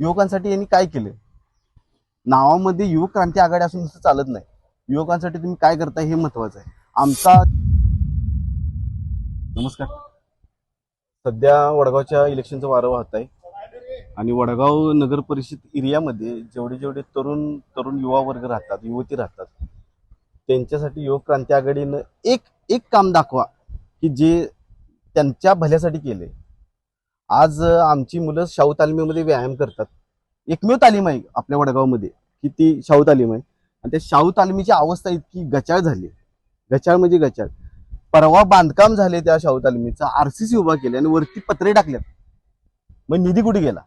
युवकांसाठी यांनी काय केलं नावामध्ये युवक क्रांती आघाडी असून नुसतं चालत नाही. युवकांसाठी तुम्ही काय करताय हे महत्वाचं आहे. आमचा नमस्कार. सध्या वडगावच्या इलेक्शनचं वारं वाहत आहे आणि वडगाव नगर परिषद एरियामध्ये जेवढे जेवढे तरुण तरुण युवा वर्ग राहतात युवती राहतात त्यांच्यासाठी युवक क्रांती आघाडीनं एक एक काम दाखवा की जे त्यांच्या भल्यासाठी केले आज आमची मुलं शाहू तालमीमध्ये व्यायाम करतात. एकमेव तालीम आहे आपल्या वडगावमध्ये की ती शाहू तालीम आहे. आणि त्या शाहू तालमीची अवस्था इतकी गचाळ झाली गचाळ म्हणजे गचाळ. परवा बांधकाम झाले त्या शाहू तालमीचं आरसीसी उभा केले आणि वरती पत्रे टाकल्यात. मग निधी कुठे गेला?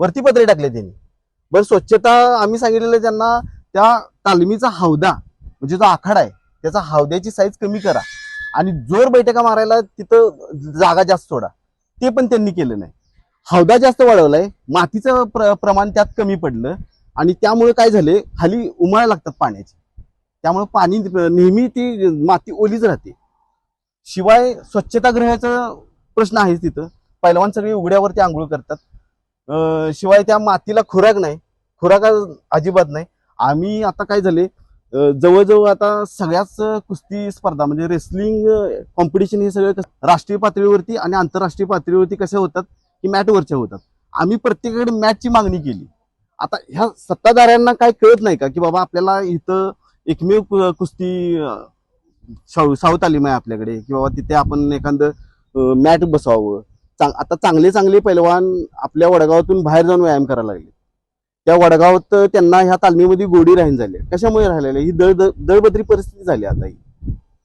वरती पत्रे टाकले त्यांनी. बरं स्वच्छता आम्ही सांगितलेलं त्यांना त्या तालमीचा हौदा म्हणजे जो आखाडा आहे त्याचा हौद्याची साईज कमी करा. आणि जोर बैठका मारायला तिथं जागा जास्त सोडा. ते पण त्यांनी केलं नाही. हौदा जास्त वाढवलाय मातीचं प्र प्रमाण त्यात कमी पडलं आणि त्यामुळे काय झाले खाली उमाळा लागतात पाण्याची. त्यामुळे पाणी नेहमी ती माती ओलीच राहते. शिवाय स्वच्छतागृहाचा प्रश्न आहेच तिथं. पैलवान सगळे उघड्यावरती आंघोळ करतात. शिवाय त्या मातीला खुराक नाही. खुराक अजिबात नाही. आम्ही आता काय झाले जवळजवळ आता सगळ्याच कुस्ती स्पर्धा म्हणजे रेसलिंग कॉम्पिटिशन हे सगळे राष्ट्रीय पातळीवरती आणि आंतरराष्ट्रीय पातळीवरती कशा होतात की मॅटवरच्या होतात. आम्ही प्रत्येकाकडे मॅचची मागणी केली. आता ह्या सत्ताधाऱ्यांना काय कळत नाही का की बाबा आपल्याला इथं एकमेव कुस्ती अं, शाहू शाहू तालीम आहे आपल्याकडे की बाबा तिथे आपण एखादं मॅट बसवावं. चांग आता चांगले चांगले पैलवान आपल्या वडगावातून बाहेर जाऊन व्यायाम करायला लागले. त्या वडगावात त्यांना ह्या तालमीमध्ये गोडी राहीन झाली. कशामुळे राहिलेल्या ही दळ दळबद्री परिस्थिती झाली आता ही.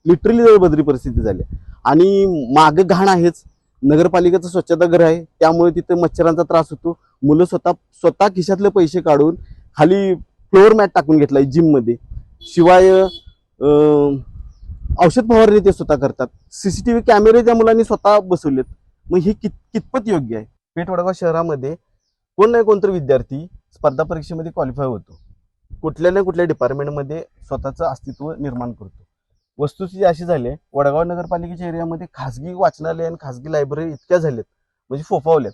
लिटरली दळबद्री परिस्थिती झाली. आणि माग घाण आहेच. नगरपालिकेचं स्वच्छतागृह आहे. त्यामुळे तिथे मच्छरांचा त्रास होतो. मुलं स्वतः स्वतः खिशातले पैसे काढून खाली फ्लोअर मॅट टाकून घेतलाय आहे जिममध्ये शिवाय औषध फवारणी ते स्वतः करतात. सीसीटीव्ही कॅमेरे त्या मुलांनी स्वतः बसवलेत. मग हे कित कितपत योग्य आहे? पेठ वडगाव शहरामध्ये कोण नाही कोणतरी विद्यार्थी स्पर्धा परीक्षेमध्ये क्वालिफाय होतो. कुठल्या ना कुठल्या डिपार्टमेंटमध्ये स्वतःचं अस्तित्व निर्माण करतो. वस्तुस्थिती अशी झाली आहे वडगाव नगरपालिकेच्या एरियामध्ये खासगी वाचनालय आणि खासगी लायब्ररी इतक्या झाल्यात म्हणजे फोफावल्यात.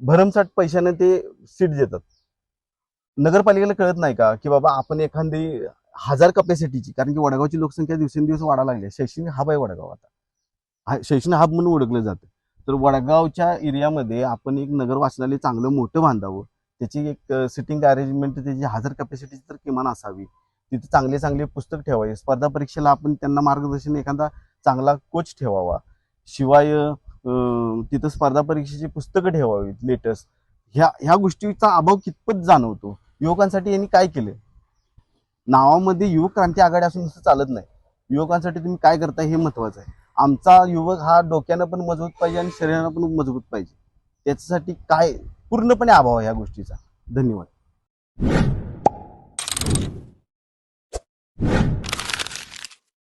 भरमसाठ पैशाने ते सीट देतात. नगरपालिकेला कळत नाही का की बाबा आपण एखादी हजार कपॅसिटीची कारण की वडगावची लोकसंख्या दिवसेंदिवस वाढायला लागली आहे. शैक्षणिक हब आहे वडगाव आता. शैक्षणिक हब म्हणून ओळखलं जातं. तर वडगावच्या एरियामध्ये आपण एक नगर वाचनालय चांगलं मोठं बांधावं त्याची एक सिटिंग अरेंजमेंट त्याची हजार कॅपॅसिटी तर किमान असावी. तिथे चांगले चांगले पुस्तक ठेवावे. स्पर्धा परीक्षेला आपण त्यांना मार्गदर्शन एखादा चांगला कोच ठेवावा. शिवाय अं, तिथं स्पर्धा परीक्षेची पुस्तकं ठेवावीत लेटेस्ट ह्या ह्या गोष्टीचा अभाव कितपत जाणवतो? युवकांसाठी यांनी काय केलं नावामध्ये युवक क्रांती आघाडी असून नुसतं चालत नाही. युवकांसाठी तुम्ही काय करताय हे महत्वाचं आहे. आमचा युवक हा डोक्यानं पण मजबूत पाहिजे आणि शरीरानं पण मजबूत पाहिजे. त्याच्यासाठी काय पूर्णपणे अभाव आहे ह्या गोष्टीचा? धन्यवाद.